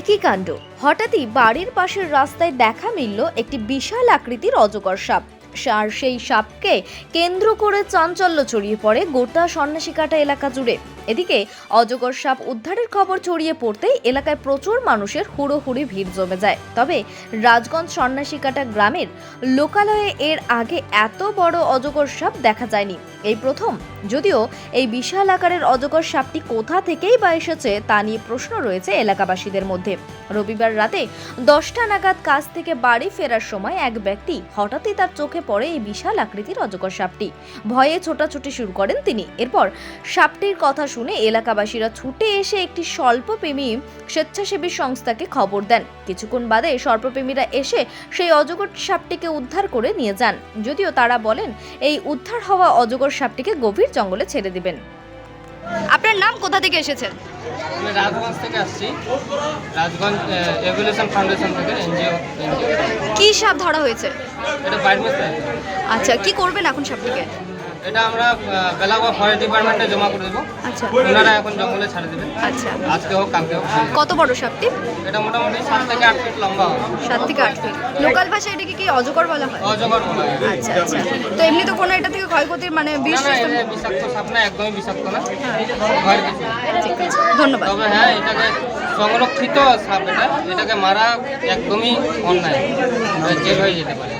একই কাণ্ড। হঠাৎই বাড়ির পাশের রাস্তায় দেখা মিলল একটি বিশাল আকৃতির অজগর সাপ। আর সেই সাপকে কেন্দ্র করে চাঞ্চল্য ছড়িয়ে পড়ে গোটা সন্ন্যাসীকাটা এলাকা জুড়ে। এদিকে অজগর সাপ উদ্ধারের খবর ছড়িয়ে পড়তেই এলাকায় প্রচুর মানুষের হুড়োহুড়ি ভিড় জমে যায়। তবে রাজগঞ্জ সন্ন্যাসীকাটা গ্রামের লোকালয়ে এর আগে এত বড় অজগর সাপ দেখা যায়নি। এই প্রথম। যদিও এই বিশাল আকারের অজগর সাপটি কোথা থেকেই বা এসেছে তা নিয়ে প্রশ্ন রয়েছে এলাকাবাসীদের মধ্যে। রবিবার রাতে দশটা নাগাদ কাজ থেকে বাড়ি ফেরার সময় এক ব্যক্তি হঠাৎই তার চোখে পড়ে এই বিশাল আকৃতির অজগর সাপটি। ভয়ে ছোটাছুটি শুরু করেন তিনি। এরপর সাপটির কথা শুনে এলাকাবাসীরা ছুটে এসে একটি স্বল্পপ্রেমী স্বেচ্ছাসেবী সংস্থাকে খবর দেন। কিছুক্ষণ বাদে স্বল্পপ্রেমীরা এসে সেই অজগর সাপটিকে উদ্ধার করে নিয়ে যান। যদিও তারা বলেন এই উদ্ধার হওয়া অজগর সাপটিকে গভীর জঙ্গলে ছেড়ে দিবেন। আপনার নাম কোথা থেকে এসেছেন আমি রাজগঞ্জ থেকে আসছি। রাজগঞ্জ এভলিউশন ফাউন্ডেশন থেকে এনজিও এনজিও। কি সাপ ধরা হয়েছে? এটা বাইরে আচ্ছা কি করবেন এখন সাপটিকে? এটা আমরা আহ, বেলাগোয়া ফরেস্ট ডিপার্টমেন্টে জমা করে দেবো। আচ্ছা। ওনারা এখন জঙ্গলে ছাড়ে দেবে। আচ্ছা। আজকে হোক কালকে হোক। কত বড় সাপটি এটা মোটামুটি সাত থেকে আট ফিট লম্বা হবে। সাত থেকে আট ফিট লোকাল ভাষায় এটাকে কি অজগর বলা হয়? অজগর বলা হয়। আচ্ছা আচ্ছা। তো এমনি তো কোনো এটা থেকে ক্ষয়ক্ষতির মানে না বিষ বিষাক্ত সাপ না একদমই বিষাক্ত না। কিছু নেই। ঠিক আছে ধন্যবাদ। তবে হ্যাঁ এটাকে সংরক্ষিত সাপ এটা। এটাকে মারা একদমই অন্যায়। জেল হয়ে যেতে পারে।